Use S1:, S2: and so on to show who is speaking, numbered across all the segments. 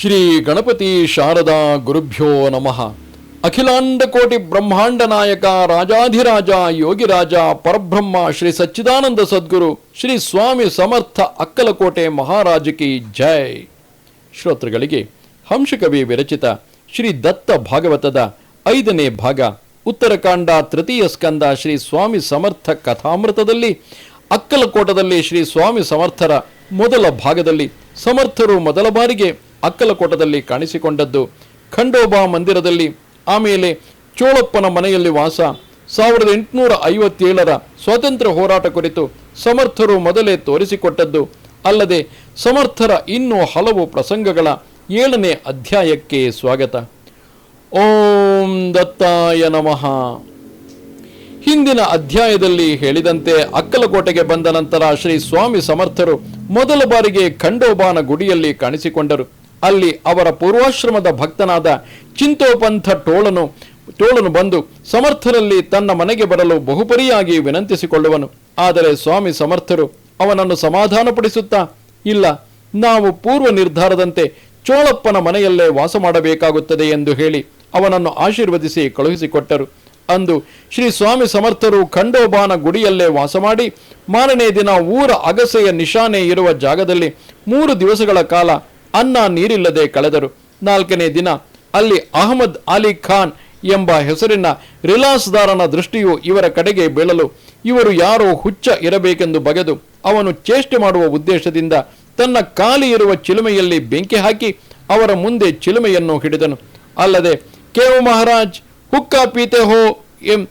S1: ಶ್ರೀ ಗಣಪತಿ ಶಾರದಾ ಗುರುಭ್ಯೋ ನಮಃ. ಅಖಿಲಾಂಡ ಕೋಟಿ ಬ್ರಹ್ಮಾಂಡ ನಾಯಕ, ರಾಜಾಧಿರಾಜ, ಯೋಗಿರಾಜ, ಪರಬ್ರಹ್ಮ, ಶ್ರೀ ಸಚ್ಚಿದಾನಂದ ಸದ್ಗುರು, ಶ್ರೀ ಸ್ವಾಮಿ ಸಮರ್ಥ ಅಕ್ಕಲಕೋಟೆ ಮಹಾರಾಜಕಿ ಜೈ. ಶ್ರೋತೃಗಳಿಗೆ ಹಂಶಕವಿ ವಿರಚಿತ ಶ್ರೀ ದತ್ತ ಭಾಗವತದ ಐದನೇ ಭಾಗ, ಉತ್ತರಕಾಂಡ ತೃತೀಯ ಸ್ಕಂದ ಶ್ರೀ ಸ್ವಾಮಿ ಸಮರ್ಥ ಕಥಾಮೃತದಲ್ಲಿ, ಅಕ್ಕಲಕೋಟದಲ್ಲಿ ಶ್ರೀ ಸ್ವಾಮಿ ಸಮರ್ಥರ ಮೊದಲ ಭಾಗದಲ್ಲಿ ಸಮರ್ಥರು ಮೊದಲ ಬಾರಿಗೆ ಅಕ್ಕಲಕೋಟದಲ್ಲಿ ಕಾಣಿಸಿಕೊಂಡದ್ದು. ಖಂಡೋಬಾ ಮಂದಿರದಲ್ಲಿ, ಆಮೇಲೆ ಚೋಳಪ್ಪನ ಮನೆಯಲ್ಲಿ ವಾಸ. ಸಾವಿರದ ಎಂಟುನೂರ ಐವತ್ತೇಳರ ಸ್ವಾತಂತ್ರ್ಯ ಹೋರಾಟ ಕುರಿತು ಸಮರ್ಥರು ಮೊದಲೇ ತೋರಿಸಿಕೊಟ್ಟದ್ದು. ಅಲ್ಲದೆ ಸಮರ್ಥರ ಇನ್ನೂ ಹಲವು ಪ್ರಸಂಗಗಳ ಏಳನೇ ಅಧ್ಯಾಯಕ್ಕೆ ಸ್ವಾಗತ. ಓಂ ದತ್ತಾಯ ನಮಃ. ಹಿಂದಿನ ಅಧ್ಯಾಯದಲ್ಲಿ ಹೇಳಿದಂತೆ ಅಕ್ಕಲಕೋಟೆಗೆ ಬಂದ ನಂತರ ಶ್ರೀ ಸ್ವಾಮಿ ಸಮರ್ಥರು ಮೊದಲ ಬಾರಿಗೆ ಖಂಡೋಬಾನ ಗುಡಿಯಲ್ಲಿ ಕಾಣಿಸಿಕೊಂಡರು. ಅಲ್ಲಿ ಅವರ ಪೂರ್ವಾಶ್ರಮದ ಭಕ್ತನಾದ ಚಿಂತೋಪಂಥ ಟೋಳನು ಟೋಳನು ಬಂದು ಸಮರ್ಥರಲ್ಲಿ ತನ್ನ ಮನೆಗೆ ಬರಲು ಬಹುಪರಿಯಾಗಿ ವಿನಂತಿಸಿಕೊಳ್ಳುವನು. ಆದರೆ ಸ್ವಾಮಿ ಸಮರ್ಥರು ಅವನನ್ನು ಸಮಾಧಾನಪಡಿಸುತ್ತಾ, ಇಲ್ಲ, ನಾವು ಪೂರ್ವ ನಿರ್ಧಾರದಂತೆ ಚೋಳಪ್ಪನ ಮನೆಯಲ್ಲೇ ವಾಸ ಮಾಡಬೇಕಾಗುತ್ತದೆ ಎಂದು ಹೇಳಿ ಅವನನ್ನು ಆಶೀರ್ವದಿಸಿ ಕಳುಹಿಸಿಕೊಟ್ಟರು. ಅಂದು ಶ್ರೀ ಸ್ವಾಮಿ ಸಮರ್ಥರು ಖಂಡೋಬಾನ ಗುಡಿಯಲ್ಲೇ ವಾಸ ಮಾಡಿ, ಮಾರನೇ ದಿನ ಊರ ಅಗಸೆಯ ನಿಶಾನೆ ಇರುವ ಜಾಗದಲ್ಲಿ ಮೂರು ದಿವಸಗಳ ಕಾಲ ಅನ್ನ ನೀರಿಲ್ಲದೆ ಕಳೆದರು. ನಾಲ್ಕನೇ ದಿನ, ಅಲ್ಲಿ ಅಹಮದ್ ಅಲಿ ಖಾನ್ ಎಂಬ ಹೆಸರಿನ ರಿಲಾಸ್ದಾರನ ದೃಷ್ಟಿಯು ಇವರ ಕಡೆಗೆ ಬೀಳಲು, ಇವರು ಯಾರೋ ಹುಚ್ಚ ಇರಬೇಕೆಂದು ಬಗೆದು ಅವನು ಚೇಷ್ಟೆ ಮಾಡುವ ಉದ್ದೇಶದಿಂದ ತನ್ನ ಖಾಲಿ ಇರುವ ಚಿಲುಮೆಯಲ್ಲಿ ಬೆಂಕಿ ಹಾಕಿ ಅವರ ಮುಂದೆ ಚಿಲುಮೆಯನ್ನು ಹಿಡಿದನು. ಅಲ್ಲದೆ ಕೇವು ಮಹಾರಾಜ್, ಹುಕ್ಕ ಪೀತೆ ಹೋ ಎಂ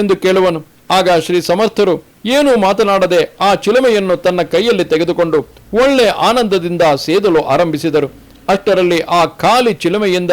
S1: ಎಂದು ಕೇಳುವನು. ಆಗ ಶ್ರೀ ಸಮರ್ಥರು ಏನೂ ಮಾತನಾಡದೆ ಆ ಚಿಲುಮೆಯನ್ನು ತನ್ನ ಕೈಯಲ್ಲಿ ತೆಗೆದುಕೊಂಡು ಒಳ್ಳೆ ಆನಂದದಿಂದ ಸೇದಲು ಆರಂಭಿಸಿದರು. ಅಷ್ಟರಲ್ಲಿ ಆ ಖಾಲಿ ಚಿಲುಮೆಯಿಂದ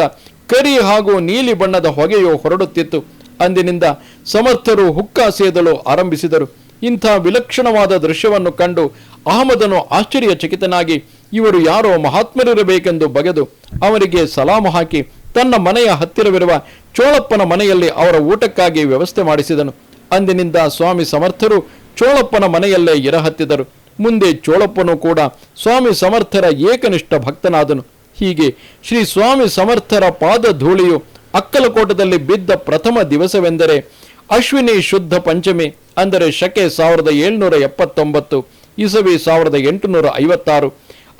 S1: ಕರಿ ಹಾಗೂ ನೀಲಿ ಬಣ್ಣದ ಹೊಗೆಯು ಹೊರಡುತ್ತಿತ್ತು. ಅಂದಿನಿಂದ ಸಮರ್ಥರು ಹುಕ್ಕ ಸೇದಲು ಆರಂಭಿಸಿದರು. ಇಂಥ ವಿಲಕ್ಷಣವಾದ ದೃಶ್ಯವನ್ನು ಕಂಡು ಅಹಮದನು ಆಶ್ಚರ್ಯಚಕಿತನಾಗಿ, ಇವರು ಯಾರೋ ಮಹಾತ್ಮರಿರಬೇಕೆಂದು ಬಗೆದು ಅವರಿಗೆ ಸಲಾಮು ಹಾಕಿ ತನ್ನ ಮನೆಯ ಹತ್ತಿರವಿರುವ ಚೋಳಪ್ಪನ ಮನೆಯಲ್ಲಿ ಅವರ ಊಟಕ್ಕಾಗಿ ವ್ಯವಸ್ಥೆ ಮಾಡಿಸಿದನು. ಅಂದಿನಿಂದ ಸ್ವಾಮಿ ಸಮರ್ಥರು ಚೋಳಪ್ಪನ ಮನೆಯಲ್ಲೇ ಇರಹತ್ತಿದರು ಮುಂದೆ ಚೋಳಪ್ಪನು ಕೂಡ ಸ್ವಾಮಿ ಸಮರ್ಥರ ಏಕನಿಷ್ಠ ಭಕ್ತನಾದನು. ಹೀಗೆ ಶ್ರೀ ಸ್ವಾಮಿ ಸಮರ್ಥರ ಪಾದ ಧೂಳಿಯು ಅಕ್ಕಲಕೋಟದಲ್ಲಿ ಬಿದ್ದ ಪ್ರಥಮ ದಿವಸವೆಂದರೆ ಅಶ್ವಿನಿ ಶುದ್ಧ ಪಂಚಮಿ, ಅಂದರೆ ಶಕೆ ಸಾವಿರದ ಏಳ್ನೂರ ಎಪ್ಪತ್ತೊಂಬತ್ತು, ಇಸವಿ ಸಾವಿರದ ಎಂಟುನೂರ ಐವತ್ತಾರು.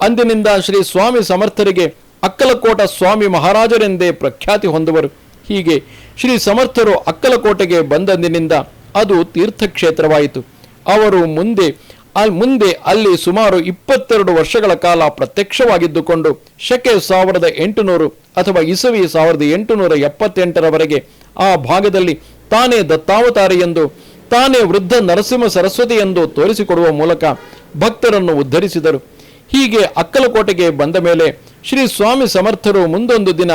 S1: ಅಂದಿನಿಂದ ಶ್ರೀ ಸ್ವಾಮಿ ಸಮರ್ಥರಿಗೆ ಅಕ್ಕಲಕೋಟ ಸ್ವಾಮಿ ಮಹಾರಾಜರೆಂದೇ ಪ್ರಖ್ಯಾತಿ ಹೊಂದುವರು. ಹೀಗೆ ಶ್ರೀ ಸಮರ್ಥರು ಅಕ್ಕಲಕೋಟೆಗೆ ಬಂದಂದಿನಿಂದ ಅದು ತೀರ್ಥಕ್ಷೇತ್ರವಾಯಿತು. ಅವರು ಮುಂದೆ ಅಲ್- ಮುಂದೆ ಅಲ್ಲಿ ಸುಮಾರು ಇಪ್ಪತ್ತೆರಡು ವರ್ಷಗಳ ಕಾಲ ಪ್ರತ್ಯಕ್ಷವಾಗಿದ್ದುಕೊಂಡು ಶಕೆ ಸಾವಿರದ ಎಂಟುನೂರು ಅಥವಾ ಇಸವಿ ಸಾವಿರದ ಎಂಟುನೂರ ಎಪ್ಪತ್ತೆಂಟರವರೆಗೆ ಆ ಭಾಗದಲ್ಲಿ ತಾನೇ ದತ್ತಾವತಾರಿ ಎಂದು, ತಾನೇ ವೃದ್ಧ ನರಸಿಂಹ ಸರಸ್ವತಿ ಎಂದು ತೋರಿಸಿಕೊಡುವ ಮೂಲಕ ಭಕ್ತರನ್ನು ಉದ್ಧರಿಸಿದರು. ಹೀಗೆ ಅಕ್ಕಲಕೋಟೆಗೆ ಬಂದ ಮೇಲೆ ಶ್ರೀ ಸ್ವಾಮಿ ಸಮರ್ಥರು ಮುಂದೊಂದು ದಿನ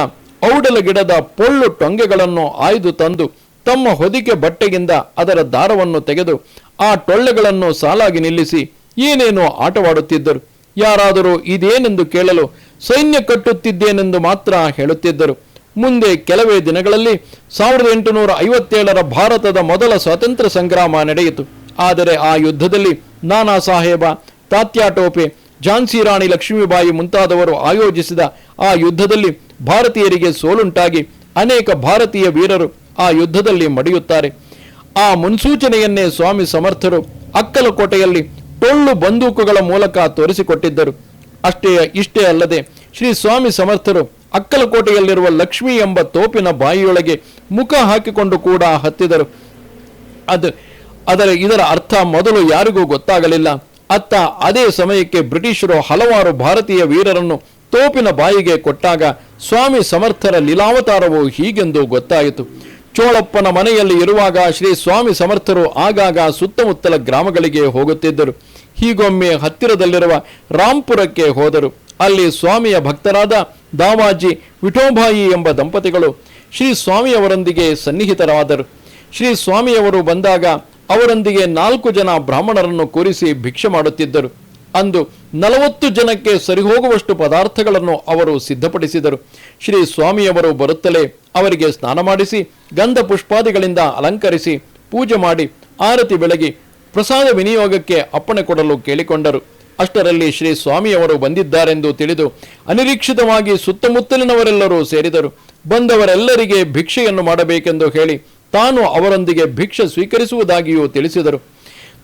S1: ಔಡಲ ಗಿಡದ ಪೊಳ್ಳು ಟೊಂಗೆಗಳನ್ನು ಆಯ್ದು ತಂದು ತಮ್ಮ ಹೊದಿಕೆ ಬಟ್ಟೆಗಿಂದ ಅದರ ದಾರವನ್ನು ತೆಗೆದು ಆ ಟೊಳ್ಳೆಗಳನ್ನು ಸಾಲಾಗಿ ನಿಲ್ಲಿಸಿ ಏನೇನೋ ಆಟವಾಡುತ್ತಿದ್ದರು. ಯಾರಾದರೂ ಇದೇನೆಂದು ಕೇಳಲು ಸೈನ್ಯ ಕಟ್ಟುತ್ತಿದ್ದೇನೆಂದು ಮಾತ್ರ ಹೇಳುತ್ತಿದ್ದರು. ಮುಂದೆ ಕೆಲವೇ ದಿನಗಳಲ್ಲಿ ಸಾವಿರದ ಎಂಟುನೂರ ಐವತ್ತೇಳರ ಭಾರತದ ಮೊದಲ ಸ್ವಾತಂತ್ರ್ಯ ಸಂಗ್ರಾಮ ನಡೆಯಿತು. ಆದರೆ ಆ ಯುದ್ಧದಲ್ಲಿ ನಾನಾ ಸಾಹೇಬ, ತಾತ್ಯಾ ಟೋಪೆ, ಝಾನ್ಸಿ ರಾಣಿ ಲಕ್ಷ್ಮೀಬಾಯಿ ಮುಂತಾದವರು ಆಯೋಜಿಸಿದ ಆ ಯುದ್ಧದಲ್ಲಿ ಭಾರತೀಯರಿಗೆ ಸೋಲುಂಟಾಗಿ ಅನೇಕ ಭಾರತೀಯ ವೀರರು ಆ ಯುದ್ಧದಲ್ಲಿ ಮಡಿಯುತ್ತಾರೆ. ಆ ಮುನ್ಸೂಚನೆಯನ್ನೇ ಸ್ವಾಮಿ ಸಮರ್ಥರು ಅಕ್ಕಲಕೋಟೆಯಲ್ಲಿ ಟೊಳ್ಳು ಬಂದೂಕುಗಳ ಮೂಲಕ ತೋರಿಸಿಕೊಟ್ಟಿದ್ದರು. ಅಷ್ಟೇ ಇಷ್ಟೇ ಅಲ್ಲದೆ ಶ್ರೀ ಸ್ವಾಮಿ ಸಮರ್ಥರು ಅಕ್ಕಲಕೋಟೆಯಲ್ಲಿರುವ ಲಕ್ಷ್ಮಿ ಎಂಬ ತೋಪಿನ ಬಾಯಿಯೊಳಗೆ ಮುಖ ಹಾಕಿಕೊಂಡು ಕೂಡ ಹತ್ತಿದರು. ಅದು ಅದರ ಇದರ ಅರ್ಥ ಮೊದಲು ಯಾರಿಗೂ ಗೊತ್ತಾಗಲಿಲ್ಲ. ಅತ್ತ ಅದೇ ಸಮಯಕ್ಕೆ ಬ್ರಿಟಿಷರು ಹಲವಾರು ಭಾರತೀಯ ವೀರರನ್ನು ತೋಪಿನ ಬಾಯಿಗೆ ಕೊಟ್ಟಾಗ ಸ್ವಾಮಿ ಸಮರ್ಥರ ಲೀಲಾವತಾರವು ಹೀಗೆಂದು ಗೊತ್ತಾಯಿತು. ಚೋಳಪ್ಪನ ಮನೆಯಲ್ಲಿ ಇರುವಾಗ ಶ್ರೀ ಸ್ವಾಮಿ ಸಮರ್ಥರು ಆಗಾಗ ಸುತ್ತಮುತ್ತಲ ಗ್ರಾಮಗಳಿಗೆ ಹೋಗುತ್ತಿದ್ದರು. ಹೀಗೊಮ್ಮೆ ಹತ್ತಿರದಲ್ಲಿರುವ ರಾಂಪುರಕ್ಕೆ ಹೋದರು. ಅಲ್ಲಿ ಸ್ವಾಮಿಯ ಭಕ್ತರಾದ ದಾವಾಜಿ, ವಿಠೋಬಾಯಿ ಎಂಬ ದಂಪತಿಗಳು ಶ್ರೀ ಸ್ವಾಮಿಯವರೊಂದಿಗೆ ಸನ್ನಿಹಿತರಾದರು. ಶ್ರೀ ಸ್ವಾಮಿಯವರು ಬಂದಾಗ ಅವರೊಂದಿಗೆ ನಾಲ್ಕು ಜನ ಬ್ರಾಹ್ಮಣರನ್ನು ಕೂರಿಸಿ ಭಿಕ್ಷೆ ಮಾಡುತ್ತಿದ್ದರು. ಅಂದು ನಲವತ್ತು ಜನಕ್ಕೆ ಸರಿಹೋಗುವಷ್ಟು ಪದಾರ್ಥಗಳನ್ನು ಅವರು ಸಿದ್ಧಪಡಿಸಿದರು. ಶ್ರೀ ಸ್ವಾಮಿಯವರು ಬರುತ್ತಲೇ ಅವರಿಗೆ ಸ್ನಾನ ಮಾಡಿಸಿ, ಗಂಧ ಪುಷ್ಪಾದಿಗಳಿಂದ ಅಲಂಕರಿಸಿ, ಪೂಜೆ ಮಾಡಿ, ಆರತಿ ಬೆಳಗಿ, ಪ್ರಸಾದ ವಿನಿಯೋಗಕ್ಕೆ ಅಪ್ಪಣೆ ಕೊಡಲು ಕೇಳಿಕೊಂಡರು. ಅಷ್ಟರಲ್ಲಿ ಶ್ರೀ ಸ್ವಾಮಿಯವರು ಬಂದಿದ್ದಾರೆಂದು ತಿಳಿದು ಅನಿರೀಕ್ಷಿತವಾಗಿ ಸುತ್ತಮುತ್ತಲಿನವರೆಲ್ಲರೂ ಸೇರಿದರು. ಬಂದವರೆಲ್ಲರಿಗೆ ಭಿಕ್ಷೆಯನ್ನು ಮಾಡಬೇಕೆಂದು ಹೇಳಿ ತಾನು ಅವರೊಂದಿಗೆ ಭಿಕ್ಷೆ ಸ್ವೀಕರಿಸುವುದಾಗಿಯೂ ತಿಳಿಸಿದರು.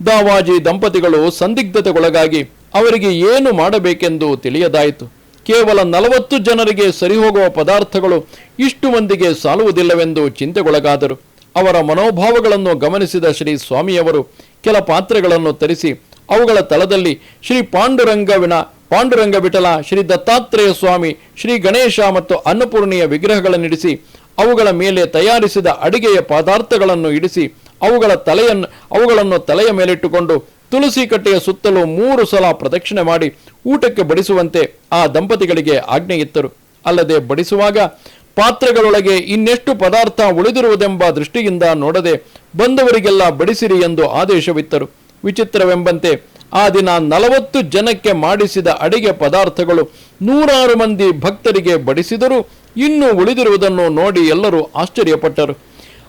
S1: ದಾವಾಜಿ ದಂಪತಿಗಳು ಸಂದಿಗ್ಧತೆಗೊಳಗಾಗಿ ಅವರಿಗೆ ಏನು ಮಾಡಬೇಕೆಂದು ತಿಳಿಯದಾಯಿತು. ಕೇವಲ ನಲವತ್ತು ಜನರಿಗೆ ಸರಿಹೋಗುವ ಪದಾರ್ಥಗಳು ಇಷ್ಟು ಮಂದಿಗೆ ಸಾಲುವುದಿಲ್ಲವೆಂದು ಚಿಂತೆಗೊಳಗಾದರು. ಅವರ ಮನೋಭಾವಗಳನ್ನು ಗಮನಿಸಿದ ಶ್ರೀ ಸ್ವಾಮಿಯವರು ಕೆಲ ಪಾತ್ರೆಗಳನ್ನು ತರಿಸಿ ಅವುಗಳ ತಳದಲ್ಲಿ ಶ್ರೀ ಪಾಂಡುರಂಗವಿನ ಪಾಂಡುರಂಗ ವಿಠಲ ಶ್ರೀ ದತ್ತಾತ್ರೇಯ ಸ್ವಾಮಿ, ಶ್ರೀ ಗಣೇಶ ಮತ್ತು ಅನ್ನಪೂರ್ಣಿಯ ವಿಗ್ರಹಗಳನ್ನಿಡಿಸಿ ಅವುಗಳ ಮೇಲೆ ತಯಾರಿಸಿದ ಅಡಿಗೆಯ ಪದಾರ್ಥಗಳನ್ನು ಇಡಿಸಿ ಅವುಗಳ ತಲೆಯನ್ನು ಅವುಗಳನ್ನು ತಲೆಯ ಮೇಲಿಟ್ಟುಕೊಂಡು ತುಳಸಿ ಕಟ್ಟೆಯ ಸುತ್ತಲೂ ಮೂರು ಸಲ ಪ್ರದಕ್ಷಿಣೆ ಮಾಡಿ ಊಟಕ್ಕೆ ಬಡಿಸುವಂತೆ ಆ ದಂಪತಿಗಳಿಗೆ ಆಜ್ಞೆಯಿತ್ತರು. ಅಲ್ಲದೆ ಬಡಿಸುವಾಗ ಪಾತ್ರೆಗಳೊಳಗೆ ಇನ್ನೆಷ್ಟು ಪದಾರ್ಥ ಉಳಿದಿರುವುದೆಂಬ ದೃಷ್ಟಿಯಿಂದ ನೋಡದೆ ಬಂದವರಿಗೆಲ್ಲ ಬಡಿಸಿರಿ ಎಂದು ಆದೇಶವಿತ್ತರು. ವಿಚಿತ್ರವೆಂಬಂತೆ ಆ ದಿನ ನಲವತ್ತು ಜನಕ್ಕೆ ಮಾಡಿಸಿದ ಅಡಿಗೆ ಪದಾರ್ಥಗಳು ನೂರಾರು ಮಂದಿ ಭಕ್ತರಿಗೆ ಬಡಿಸಿದರೂ ಇನ್ನೂ ಉಳಿದಿರುವುದನ್ನು ನೋಡಿ ಎಲ್ಲರೂ ಆಶ್ಚರ್ಯಪಟ್ಟರು.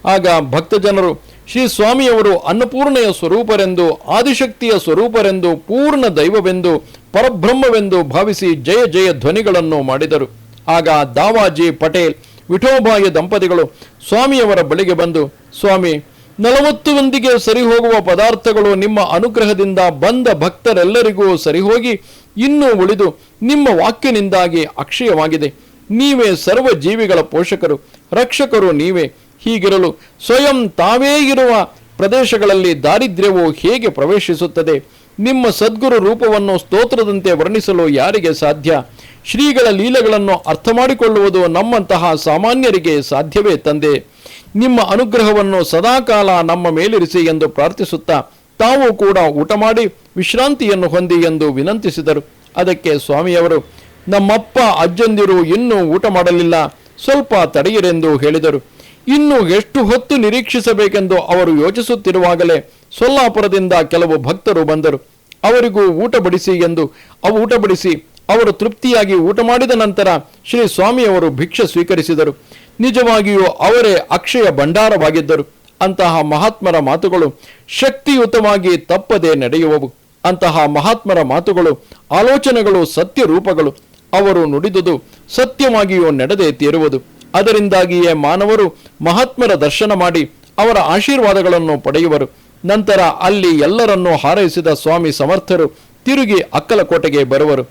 S1: ಆಗ ಭಕ್ತಜನರು ಶ್ರೀ ಸ್ವಾಮಿಯವರು ಅನ್ನಪೂರ್ಣೆಯ ಸ್ವರೂಪರೆಂದು, ಆದಿಶಕ್ತಿಯ ಸ್ವರೂಪರೆಂದು, ಪೂರ್ಣ ದೈವವೆಂದು, ಪರಬ್ರಹ್ಮವೆಂದು ಭಾವಿಸಿ ಜಯ ಜಯ ಧ್ವನಿಗಳನ್ನು ಮಾಡಿದರು. ಆಗ ದಾವಾಜಿ ಪಟೇಲ್, ವಿಠೋಬಾಯ ದಂಪತಿಗಳು ಸ್ವಾಮಿಯವರ ಬಳಿಗೆ ಬಂದು, ಸ್ವಾಮಿ, ನಲವತ್ತು ಸರಿ ಹೋಗುವ ಪದಾರ್ಥಗಳು ನಿಮ್ಮ ಅನುಗ್ರಹದಿಂದ ಬಂದ ಭಕ್ತರೆಲ್ಲರಿಗೂ ಸರಿಹೋಗಿ, ಇನ್ನೂ ಉಳಿದು ನಿಮ್ಮ ವಾಕ್ಯನಿಂದಾಗಿ ಅಕ್ಷಯವಾಗಿದೆ. ನೀವೇ ಸರ್ವ ಜೀವಿಗಳ ಪೋಷಕರು, ರಕ್ಷಕರು ನೀವೇ. ಹೀಗಿರಲು ಸ್ವಯಂ ತಾವೇ ಇರುವ ಪ್ರದೇಶಗಳಲ್ಲಿ ದಾರಿದ್ರ್ಯವು ಹೇಗೆ ಪ್ರವೇಶಿಸುತ್ತದೆ? ನಿಮ್ಮ ಸದ್ಗುರು ರೂಪವನ್ನು ಸ್ತೋತ್ರದಂತೆ ವರ್ಣಿಸಲು ಯಾರಿಗೆ ಸಾಧ್ಯ? ಶ್ರೀಗಳ ಲೀಲೆಗಳನ್ನು ಅರ್ಥ ಮಾಡಿಕೊಳ್ಳುವುದು ನಮ್ಮಂತಹ ಸಾಮಾನ್ಯರಿಗೆ ಸಾಧ್ಯವೇ ತಂದೆ. ನಿಮ್ಮ ಅನುಗ್ರಹವನ್ನು ಸದಾಕಾಲ ನಮ್ಮ ಮೇಲಿರಿಸಿ ಎಂದು ಪ್ರಾರ್ಥಿಸುತ್ತಾ ತಾವು ಕೂಡ ಊಟ ಮಾಡಿ ವಿಶ್ರಾಂತಿಯನ್ನು ಹೊಂದಿ ಎಂದು ವಿನಂತಿಸಿದರು. ಅದಕ್ಕೆ ಸ್ವಾಮಿಯವರು, ನಮ್ಮಪ್ಪ ಅಜ್ಜಂದಿರು ಇನ್ನೂ ಊಟ ಮಾಡಲಿಲ್ಲ ಸ್ವಲ್ಪ ತಡೆಯಿರೆಂದು ಹೇಳಿದರು. ಇನ್ನು ಎಷ್ಟು ಹೊತ್ತು ನಿರೀಕ್ಷಿಸಬೇಕೆಂದು ಅವರು ಯೋಚಿಸುತ್ತಿರುವಾಗಲೇ ಸೊಲ್ಲಾಪುರದಿಂದ ಕೆಲವು ಭಕ್ತರು ಬಂದರು. ಅವರಿಗೂ ಊಟ ಬಡಿಸಿ ಎಂದು ಅವು ಊಟ ಬಡಿಸಿ ಅವರು ತೃಪ್ತಿಯಾಗಿ ಊಟ ಮಾಡಿದ ನಂತರ ಶ್ರೀ ಸ್ವಾಮಿಯವರು ಭಿಕ್ಷೆ ಸ್ವೀಕರಿಸಿದರು. ನಿಜವಾಗಿಯೂ ಅವರೇ ಅಕ್ಷಯ ಭಂಡಾರವಾಗಿದ್ದರು. ಅಂತಹ ಮಹಾತ್ಮರ ಮಾತುಗಳು ಶಕ್ತಿಯುತವಾಗಿ ತಪ್ಪದೆ ನಡೆಯುವವು. ಅಂತಹ ಮಹಾತ್ಮರ ಮಾತುಗಳು ಆಲೋಚನೆಗಳು ಸತ್ಯ ರೂಪಗಳು. ಅವರು ನುಡಿದುದು ಸತ್ಯವಾಗಿಯೂ ನಡೆದೇ ತೀರುವುದು. ಅದರಿಂದಾಗಿಯೇ ಮಾನವರು ಮಹಾತ್ಮರ ದರ್ಶನ ಮಾಡಿ ಅವರ ಆಶೀರ್ವಾದಗಳನ್ನು ಪಡೆಯುವರು. ನಂತರ ಅಲ್ಲಿ ಎಲ್ಲರನ್ನೂ ಹಾರೈಸಿದ ಸ್ವಾಮಿ ಸಮರ್ಥರು ತಿರುಗಿ ಅಕ್ಕಲಕೋಟೆಗೆ ಬರುವರು.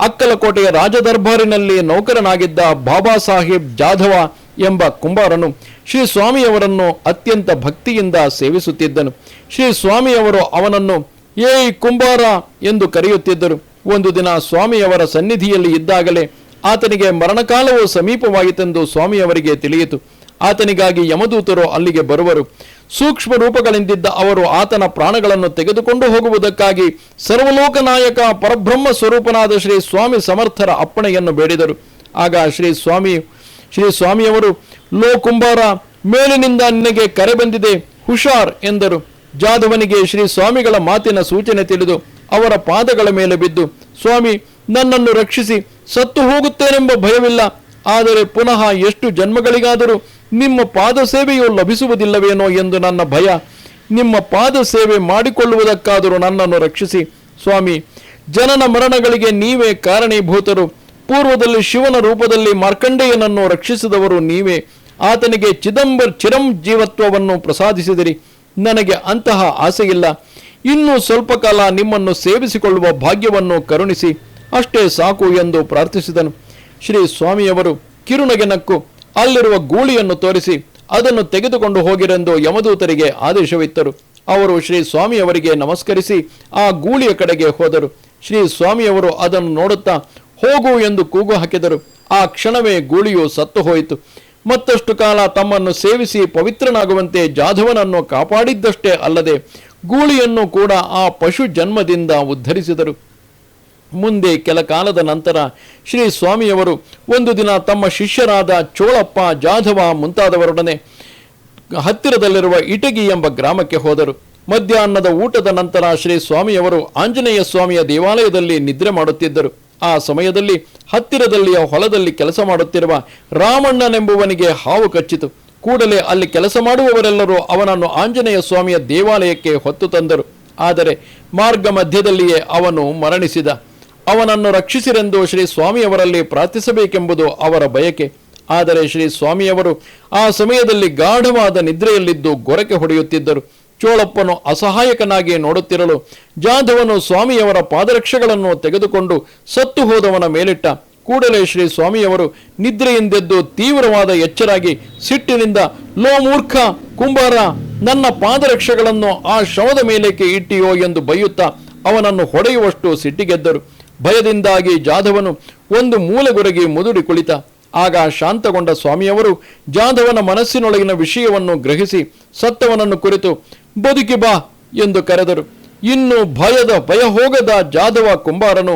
S1: ಅಕ್ಕಲಕೋಟೆಯ ರಾಜದರ್ಬಾರಿನಲ್ಲಿ ನೌಕರನಾಗಿದ್ದ ಬಾಬಾ ಸಾಹೇಬ್ ಜಾಧವ ಎಂಬ ಕುಂಬಾರನು ಶ್ರೀ ಸ್ವಾಮಿಯವರನ್ನು ಅತ್ಯಂತ ಭಕ್ತಿಯಿಂದ ಸೇವಿಸುತ್ತಿದ್ದನು. ಶ್ರೀ ಸ್ವಾಮಿಯವರು ಅವನನ್ನು, ಏಯ್ ಕುಂಬಾರ ಎಂದು ಕರೆಯುತ್ತಿದ್ದರು. ಒಂದು ದಿನ ಸ್ವಾಮಿಯವರ ಸನ್ನಿಧಿಯಲ್ಲಿ ಇದ್ದಾಗಲೇ ಆತನಿಗೆ ಮರಣಕಾಲವು ಸಮೀಪವಾಯಿತೆಂದು ಸ್ವಾಮಿಯವರಿಗೆ ತಿಳಿಯಿತು. ಆತನಿಗಾಗಿ ಯಮದೂತರು ಅಲ್ಲಿಗೆ ಬರುವರು. ಸೂಕ್ಷ್ಮ ರೂಪಗಳಿಂದಿದ್ದ ಅವರು ಆತನ ಪ್ರಾಣಗಳನ್ನು ತೆಗೆದುಕೊಂಡು ಹೋಗುವುದಕ್ಕಾಗಿ ಸರ್ವಲೋಕನಾಯಕ ಪರಬ್ರಹ್ಮ ಸ್ವರೂಪನಾದ ಶ್ರೀ ಸ್ವಾಮಿ ಸಮರ್ಥರ ಅಪ್ಪಣೆಯನ್ನು ಬೇಡಿದರು. ಆಗ ಶ್ರೀ ಸ್ವಾಮಿ, ಶ್ರೀ ಸ್ವಾಮಿಯವರು, ಲೋ ಕುಂಬಾರ, ಮೇಲಿನಿಂದ ನಿನಗೆ ಕರೆ ಬಂದಿದೆ, ಹುಷಾರ್ ಎಂದರು. ಜಾಧವನಿಗೆ ಶ್ರೀ ಸ್ವಾಮಿಗಳ ಮಾತಿನ ಸೂಚನೆ ತಿಳಿದು ಅವರ ಪಾದಗಳ ಮೇಲೆ ಬಿದ್ದು, ಸ್ವಾಮಿ, ನನ್ನನ್ನು ರಕ್ಷಿಸಿ ಸತ್ತು ಹೋಗುತ್ತೇನೆಂಬ ಭಯವಿಲ್ಲ. ಆದರೆ ಪುನಃ ಎಷ್ಟು ಜನ್ಮಗಳಿಗಾದರೂ ನಿಮ್ಮ ಪಾದ ಸೇವೆಯು ಲಭಿಸುವುದಿಲ್ಲವೇನೋ ಎಂದು ನನ್ನ ಭಯ. ನಿಮ್ಮ ಪಾದ ಸೇವೆ ಮಾಡಿಕೊಳ್ಳುವುದಕ್ಕಾದರೂ ನನ್ನನ್ನು ರಕ್ಷಿಸಿ. ಸ್ವಾಮಿ, ಜನನ ಮರಣಗಳಿಗೆ ನೀವೇ ಕಾರಣೀಭೂತರು. ಪೂರ್ವದಲ್ಲಿ ಶಿವನ ರೂಪದಲ್ಲಿ ಮಾರ್ಕಂಡೇಯನನ್ನು ರಕ್ಷಿಸಿದವರು ನೀವೇ. ಆತನಿಗೆ ಚಿದಂಬರ್ ಚಿರಂಜೀವತ್ವವನ್ನು ಪ್ರಸಾದಿಸಿದಿರಿ. ನನಗೆ ಅಂತಹ ಆಸೆಯಿಲ್ಲ. ಇನ್ನೂ ಸ್ವಲ್ಪ ಕಾಲ ನಿಮ್ಮನ್ನು ಸೇವಿಸಿಕೊಳ್ಳುವ ಭಾಗ್ಯವನ್ನು ಕರುಣಿಸಿ. ಅಷ್ಟೇ ಸಾಕು ಎಂದು ಪ್ರಾರ್ಥಿಸಿದನು. ಶ್ರೀ ಸ್ವಾಮಿಯವರು ಕಿರುನಗೆನಕ್ಕು ಅಲ್ಲಿರುವ ಗೂಳಿಯನ್ನು ತೋರಿಸಿ ಅದನ್ನು ತೆಗೆದುಕೊಂಡು ಹೋಗಿರೆಂದು ಯಮದೂತರಿಗೆ ಆದೇಶವಿತ್ತರು. ಅವರು ಶ್ರೀ ಸ್ವಾಮಿಯವರಿಗೆ ನಮಸ್ಕರಿಸಿ ಆ ಗೂಳಿಯ ಕಡೆಗೆ ಹೋದರು. ಶ್ರೀ ಸ್ವಾಮಿಯವರು ಅದನ್ನು ನೋಡುತ್ತಾ ಹೋಗು ಎಂದು ಕೂಗು ಹಾಕಿದರು. ಆ ಕ್ಷಣವೇ ಗೂಳಿಯು ಸತ್ತು ಹೋಯಿತು. ಮತ್ತಷ್ಟು ಕಾಲ ತಮ್ಮನ್ನು ಸೇವಿಸಿ ಪವಿತ್ರನಾಗುವಂತೆ ಜಾಧವನನ್ನು ಕಾಪಾಡಿದ್ದಷ್ಟೇ ಅಲ್ಲದೆ ಗೂಳಿಯನ್ನು ಕೂಡ ಆ ಪಶು ಜನ್ಮದಿಂದ ಉದ್ಧರಿಸಿದರು. ಮುಂದೆ ಕೆಲ ಕಾಲದ ನಂತರ ಶ್ರೀ ಸ್ವಾಮಿಯವರು ಒಂದು ದಿನ ತಮ್ಮ ಶಿಷ್ಯರಾದ ಚೋಳಪ್ಪ, ಜಾಧವ ಮುಂತಾದವರೊಡನೆ ಹತ್ತಿರದಲ್ಲಿರುವ ಇಟಗಿ ಎಂಬ ಗ್ರಾಮಕ್ಕೆ ಹೋದರು. ಮಧ್ಯಾಹ್ನದ ಊಟದ ನಂತರ ಶ್ರೀ ಸ್ವಾಮಿಯವರು ಆಂಜನೇಯ ಸ್ವಾಮಿಯ ದೇವಾಲಯದಲ್ಲಿ ನಿದ್ರೆ ಮಾಡುತ್ತಿದ್ದರು. ಆ ಸಮಯದಲ್ಲಿ ಹತ್ತಿರದಲ್ಲಿಯ ಹೊಲದಲ್ಲಿ ಕೆಲಸ ಮಾಡುತ್ತಿರುವ ರಾಮಣ್ಣನೆಂಬುವನಿಗೆ ಹಾವು ಕಚ್ಚಿತು. ಕೂಡಲೇ ಅಲ್ಲಿ ಕೆಲಸ ಮಾಡುವವರೆಲ್ಲರೂ ಅವನನ್ನು ಆಂಜನೇಯ ಸ್ವಾಮಿಯ ದೇವಾಲಯಕ್ಕೆ ಹೊತ್ತು ತಂದರು. ಆದರೆ ಮಾರ್ಗ ಮಧ್ಯದಲ್ಲಿಯೇ ಅವನು ಮರಣಿಸಿದ. ಅವನನ್ನು ರಕ್ಷಿಸಿರೆಂದು ಶ್ರೀ ಸ್ವಾಮಿಯವರಲ್ಲಿ ಪ್ರಾರ್ಥಿಸಬೇಕೆಂಬುದು ಅವರ ಬಯಕೆ. ಆದರೆ ಶ್ರೀ ಸ್ವಾಮಿಯವರು ಆ ಸಮಯದಲ್ಲಿ ಗಾಢವಾದ ನಿದ್ರೆಯಲ್ಲಿದ್ದು ಗೊರಕೆ ಹೊಡೆಯುತ್ತಿದ್ದರು. ಚೋಳಪ್ಪನು ಅಸಹಾಯಕನಾಗಿ ನೋಡುತ್ತಿರಲು ಜಾಧವನು ಸ್ವಾಮಿಯವರ ಪಾದರಕ್ಷೆಗಳನ್ನು ತೆಗೆದುಕೊಂಡು ಸತ್ತು ಹೋದವನ ಮೇಲಿಟ್ಟ. ಕೂಡಲೇ ಶ್ರೀ ಸ್ವಾಮಿಯವರು ನಿದ್ರೆಯಿಂದೆದ್ದು ತೀವ್ರವಾದ ಎಚ್ಚರಾಗಿ ಸಿಟ್ಟಿನಿಂದ, ಲೋ ಮೂರ್ಖ, ಕುಂಬಾರ, ನನ್ನ ಪಾದರಕ್ಷೆಗಳನ್ನು ಆ ಶವದ ಮೇಲೆಕ್ಕೆ ಇಟ್ಟಿಯೋ ಎಂದು ಬೈಯುತ್ತಾ ಅವನನ್ನು ಹೊಡೆಯುವಷ್ಟು ಸಿಟ್ಟಿಗೆದ್ದರು. ಭಯದಿಂದಾಗಿ ಜಾಧವನು ಒಂದು ಮೂಲೆಗೊರಗಿ ಮುದುಡಿ ಕುಳಿತ. ಆಗ ಶಾಂತಗೊಂಡ ಸ್ವಾಮಿಯವರು ಜಾಧವನ ಮನಸ್ಸಿನೊಳಗಿನ ವಿಷಯವನ್ನು ಗ್ರಹಿಸಿ ಸತ್ತವನನ್ನು ಕುರಿತು, ಬದುಕಿ ಬಾ ಎಂದು ಕರೆದರು. ಇನ್ನು ಭಯದ ಭಯ ಹೋಗದ ಜಾಧವ ಕುಂಬಾರನು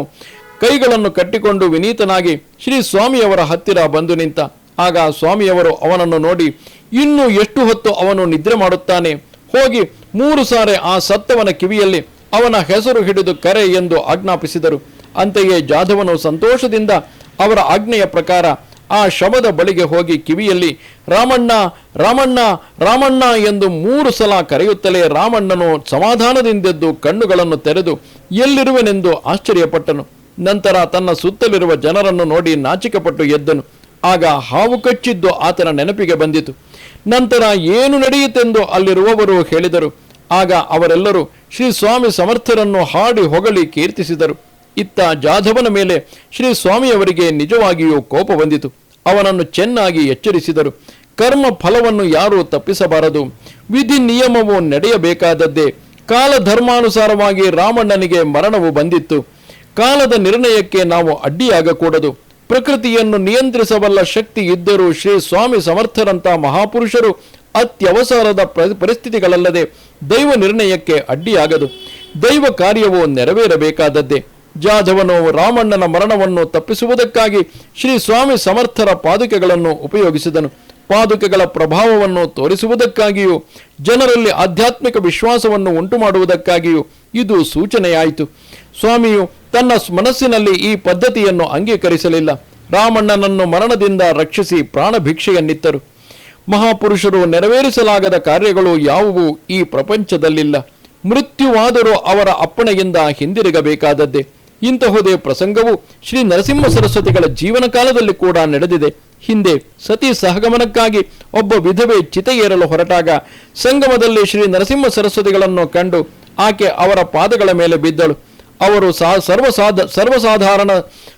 S1: ಕೈಗಳನ್ನು ಕಟ್ಟಿಕೊಂಡು ವಿನೀತನಾಗಿ ಶ್ರೀ ಸ್ವಾಮಿಯವರ ಹತ್ತಿರ ಬಂದು ನಿಂತ. ಆಗ ಸ್ವಾಮಿಯವರು ಅವನನ್ನು ನೋಡಿ, ಇನ್ನು ಎಷ್ಟು ಹೊತ್ತು ಅವನು ನಿದ್ರೆ ಮಾಡುತ್ತಾನೆ? ಹೋಗಿ ಮೂರು ಸಾರೆ ಆ ಸತ್ತವನ ಕಿವಿಯಲ್ಲಿ ಅವನ ಹೆಸರು ಹಿಡಿದು ಕರೆ ಎಂದು ಆಜ್ಞಾಪಿಸಿದರು. ಅಂತೆಯೇ ಜಾಧವನು ಸಂತೋಷದಿಂದ ಅವರ ಆಜ್ಞೆಯ ಪ್ರಕಾರ ಆ ಶವದ ಬಳಿಗೆ ಹೋಗಿ ಕಿವಿಯಲ್ಲಿ, ರಾಮಣ್ಣ ರಾಮಣ್ಣ ರಾಮಣ್ಣ ಎಂದು ಮೂರು ಸಲ ಕರೆಯುತ್ತಲೇ ರಾಮಣ್ಣನು ಸಮಾಧಾನದಿಂದೆದ್ದು ಕಣ್ಣುಗಳನ್ನು ತೆರೆದು, ಎಲ್ಲಿರುವೆನೆಂದು ಆಶ್ಚರ್ಯಪಟ್ಟನು. ನಂತರ ತನ್ನ ಸುತ್ತಲಿರುವ ಜನರನ್ನು ನೋಡಿ ನಾಚಿಕಪಟ್ಟು ಎದ್ದನು. ಆಗ ಹಾವು ಕಚ್ಚಿದ್ದು ಆತನ ನೆನಪಿಗೆ ಬಂದಿತು. ನಂತರ ಏನು ನಡೆಯಿತೆಂದು ಅಲ್ಲಿರುವವರು ಹೇಳಿದರು. ಆಗ ಅವರೆಲ್ಲರೂ ಶ್ರೀ ಸ್ವಾಮಿ ಸಮರ್ಥರನ್ನು ಹಾಡಿ ಹೊಗಳಿ ಕೀರ್ತಿಸಿದರು. ಇತ್ತ ಜಾಧವನ ಮೇಲೆ ಶ್ರೀ ಸ್ವಾಮಿಯವರಿಗೆ ನಿಜವಾಗಿಯೂ ಕೋಪ ಬಂದಿತು. ಅವನನ್ನು ಚೆನ್ನಾಗಿ ಎಚ್ಚರಿಸಿದರು. ಕರ್ಮ ಫಲವನ್ನು ಯಾರೂ ತಪ್ಪಿಸಬಾರದು. ವಿಧಿ ನಿಯಮವು ನಡೆಯಬೇಕಾದದ್ದೇ. ಕಾಲ ಧರ್ಮಾನುಸಾರವಾಗಿ ರಾಮಣ್ಣನಿಗೆ ಮರಣವು ಬಂದಿತ್ತು. ಕಾಲದ ನಿರ್ಣಯಕ್ಕೆ ನಾವು ಅಡ್ಡಿಯಾಗಕೂಡದು. ಪ್ರಕೃತಿಯನ್ನು ನಿಯಂತ್ರಿಸಬಲ್ಲ ಶಕ್ತಿ ಇದ್ದರೂ ಶ್ರೀ ಸ್ವಾಮಿ ಸಮರ್ಥರಂತ ಮಹಾಪುರುಷರು ಅತ್ಯವಸರದ ಪ್ರ- ಪರಿಸ್ಥಿತಿಗಳಲ್ಲದೆ ದೈವ ನಿರ್ಣಯಕ್ಕೆ ಅಡ್ಡಿಯಾಗದು. ದೈವ ಕಾರ್ಯವು ನೆರವೇರಬೇಕಾದದ್ದೇ. ಜಾಧವನು ರಾಮಣ್ಣನ ಮರಣವನ್ನು ತಪ್ಪಿಸುವುದಕ್ಕಾಗಿ ಶ್ರೀ ಸ್ವಾಮಿ ಸಮರ್ಥರ ಪಾದುಕೆಗಳನ್ನು ಉಪಯೋಗಿಸಿದನು. ಪಾದುಕೆಗಳ ಪ್ರಭಾವವನ್ನು ತೋರಿಸುವುದಕ್ಕಾಗಿಯೂ, ಜನರಲ್ಲಿ ಆಧ್ಯಾತ್ಮಿಕ ವಿಶ್ವಾಸವನ್ನು ಉಂಟು ಮಾಡುವುದಕ್ಕಾಗಿಯೂ ಇದು ಸೂಚನೆಯಾಯಿತು. ಸ್ವಾಮಿಯು ತನ್ನ ಮನಸ್ಸಿನಲ್ಲಿ ಈ ಪದ್ಧತಿಯನ್ನು ಅಂಗೀಕರಿಸಲಿಲ್ಲ. ರಾಮಣ್ಣನನ್ನು ಮರಣದಿಂದ ರಕ್ಷಿಸಿ ಪ್ರಾಣ ಭಿಕ್ಷೆಯನ್ನಿತ್ತರು ಮಹಾಪುರುಷರು ನೆರವೇರಿಸಲಾಗದ ಕಾರ್ಯಗಳು ಯಾವುವು ಈ ಪ್ರಪಂಚದಲ್ಲಿಲ್ಲ. ಮೃತ್ಯುವಾದರೂ ಅವರ ಅಪ್ಪಣೆಯಿಂದ ಹಿಂದಿರುಗಬೇಕಾದದ್ದೇ. ಇಂತಹುದೇ ಪ್ರಸಂಗವು ಶ್ರೀ ನರಸಿಂಹ ಸರಸ್ವತಿಗಳ ಜೀವನ ಕಾಲದಲ್ಲಿ ಕೂಡ ನಡೆದಿದೆ. ಹಿಂದೆ ಸತಿ ಸಹಗಮನಕ್ಕಾಗಿ ಒಬ್ಬ ವಿಧವೆ ಚಿತೆ ಏರಲು ಹೊರಟಾಗ ಸಂಗಮದಲ್ಲಿ ಶ್ರೀ ನರಸಿಂಹ ಸರಸ್ವತಿಗಳನ್ನು ಕಂಡು ಆಕೆ ಅವರ ಪಾದಗಳ ಮೇಲೆ ಬಿದ್ದಳು. ಅವರು ಸಾ ಸರ್ವಸಾಧ ಸರ್ವಸಾಧಾರಣ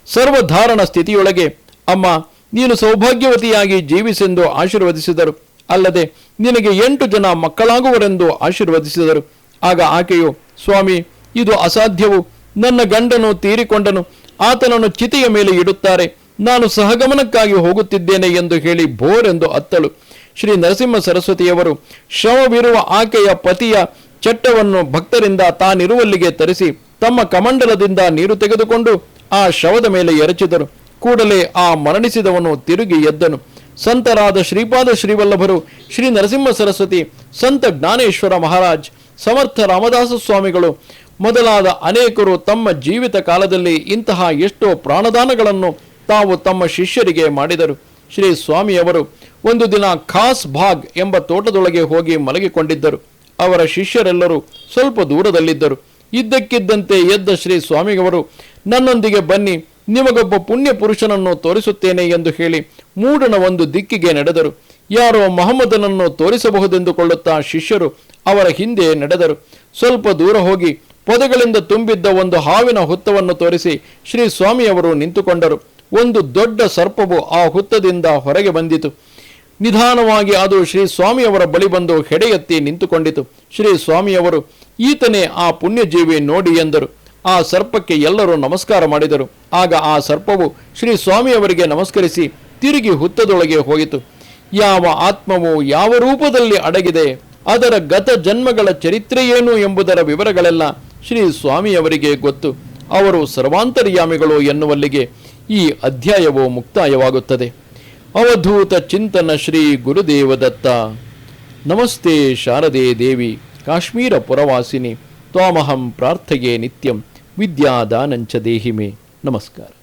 S1: ಸರ್ವಧಾರಣ ಸ್ಥಿತಿಯೊಳಗೆ, ಅಮ್ಮ, ನೀನು ಸೌಭಾಗ್ಯವತಿಯಾಗಿ ಜೀವಿಸೆಂದು ಆಶೀರ್ವದಿಸಿದರು. ಅಲ್ಲದೆ ನಿನಗೆ ಎಂಟು ಜನ ಮಕ್ಕಳಾಗುವರೆಂದು ಆಶೀರ್ವದಿಸಿದರು. ಆಗ ಆಕೆಯು, ಸ್ವಾಮಿ, ಇದು ಅಸಾಧ್ಯವು. ನನ್ನ ಗಂಡನು ತೀರಿಕೊಂಡನು, ಆತನನ್ನು ಚಿತೆಯ ಮೇಲೆ ಇಡುತ್ತಾರೆ. ನಾನು ಸಹಗಮನಕ್ಕಾಗಿ ಹೋಗುತ್ತಿದ್ದೇನೆ ಎಂದು ಹೇಳಿ ಬೋರೆಂದು ಅತ್ತಳು. ಶ್ರೀ ನರಸಿಂಹ ಸರಸ್ವತಿಯವರು ಶವವಿರುವ ಆಕೆಯ ಪತಿಯ ಚಟ್ಟವನ್ನು ಭಕ್ತರಿಂದ ತಾನಿರುವಲ್ಲಿಗೆ ತರಿಸಿ ತಮ್ಮ ಕಮಂಡಲದಿಂದ ನೀರು ತೆಗೆದುಕೊಂಡು ಆ ಶವದ ಮೇಲೆ ಎರಚಿದರು. ಕೂಡಲೇ ಆ ಮರಣಿಸಿದವನು ತಿರುಗಿ ಎದ್ದನು. ಸಂತರಾದ ಶ್ರೀಪಾದ ಶ್ರೀವಲ್ಲಭರು ಶ್ರೀ ನರಸಿಂಹ ಸರಸ್ವತಿ, ಸಂತ ಜ್ಞಾನೇಶ್ವರ ಮಹಾರಾಜ್, ಸಮರ್ಥ ರಾಮದಾಸ ಸ್ವಾಮಿಗಳು ಮೊದಲಾದ ಅನೇಕರು ತಮ್ಮ ಜೀವಿತ ಕಾಲದಲ್ಲಿ ಇಂತಹ ಎಷ್ಟೋ ಪ್ರಾಣದಾನಗಳನ್ನು ತಾವು ತಮ್ಮ ಶಿಷ್ಯರಿಗೆ ಮಾಡಿದರು. ಶ್ರೀ ಸ್ವಾಮಿಯವರು ಒಂದು ದಿನ ಖಾಸ್ ಭಾಗ್ ಎಂಬ ತೋಟದೊಳಗೆ ಹೋಗಿ ಮಲಗಿಕೊಂಡಿದ್ದರು. ಅವರ ಶಿಷ್ಯರೆಲ್ಲರೂ ಸ್ವಲ್ಪ ದೂರದಲ್ಲಿದ್ದರು. ಇದ್ದಕ್ಕಿದ್ದಂತೆ ಎದ್ದ ಶ್ರೀ ಸ್ವಾಮಿಯವರು, ನನ್ನೊಂದಿಗೆ ಬನ್ನಿ, ನಿಮಗೊಬ್ಬ ಪುಣ್ಯ ಪುರುಷನನ್ನು ತೋರಿಸುತ್ತೇನೆ ಎಂದು ಹೇಳಿ ಮೂಡನ ಒಂದು ದಿಕ್ಕಿಗೆ ನಡೆದರು. ಯಾರೋ ಮಹಮ್ಮದನನ್ನು ತೋರಿಸಬಹುದೆಂದುಕೊಳ್ಳುತ್ತಾ ಶಿಷ್ಯರು ಅವರ ಹಿಂದೆ ನಡೆದರು. ಸ್ವಲ್ಪ ದೂರ ಹೋಗಿ ಪೊದೆಗಳಿಂದ ತುಂಬಿದ್ದ ಒಂದು ಹಾವಿನ ಹುತ್ತವನ್ನು ತೋರಿಸಿ ಶ್ರೀ ಸ್ವಾಮಿಯವರು ನಿಂತುಕೊಂಡರು. ಒಂದು ದೊಡ್ಡ ಸರ್ಪವು ಆ ಹುತ್ತದಿಂದ ಹೊರಗೆ ಬಂದಿತು. ನಿಧಾನವಾಗಿ ಅದು ಶ್ರೀ ಸ್ವಾಮಿಯವರ ಬಳಿ ಬಂದು ಹೆಡೆಯೆತ್ತಿ ನಿಂತುಕೊಂಡಿತು. ಶ್ರೀ ಸ್ವಾಮಿಯವರು, ಈತನೇ ಆ ಪುಣ್ಯಜೀವಿ ನೋಡಿ ಎಂದರು. ಆ ಸರ್ಪಕ್ಕೆ ಎಲ್ಲರೂ ನಮಸ್ಕಾರ ಮಾಡಿದರು. ಆಗ ಆ ಸರ್ಪವು ಶ್ರೀ ಸ್ವಾಮಿಯವರಿಗೆ ನಮಸ್ಕರಿಸಿ ತಿರುಗಿ ಹುತ್ತದೊಳಗೆ ಹೋಯಿತು. ಯಾವ ಆತ್ಮವು ಯಾವ ರೂಪದಲ್ಲಿ ಅಡಗಿದೆ, ಅದರ ಗತ ಜನ್ಮಗಳ ಚರಿತ್ರೆಯೇನು ಎಂಬುದರ ವಿವರಗಳೆಲ್ಲ ಶ್ರೀ ಸ್ವಾಮಿಯವರಿಗೆ ಗೊತ್ತು. ಅವರು ಸರ್ವಾಂತರ್ಯಾಮಿಗಳು ಎನ್ನುವಲ್ಲಿಗೆ ಈ ಅಧ್ಯಾಯವು ಮುಕ್ತಾಯವಾಗುತ್ತದೆ. ಅವಧೂತ ಚಿಂತನ ಶ್ರೀ ಗುರುದೇವದತ್ತ. ನಮಸ್ತೆ ಶಾರದೆ ದೇವಿ, ಕಾಶ್ಮೀರ ಪುರವಾಸಿನಿ, ತ್ವಾಮಹಂ ಪ್ರಾರ್ಥಯೇ ನಿತ್ಯಂ, ವಿದ್ಯಾದಾನಂಚ ದೇಹಿಮೆ. ನಮಸ್ಕಾರ.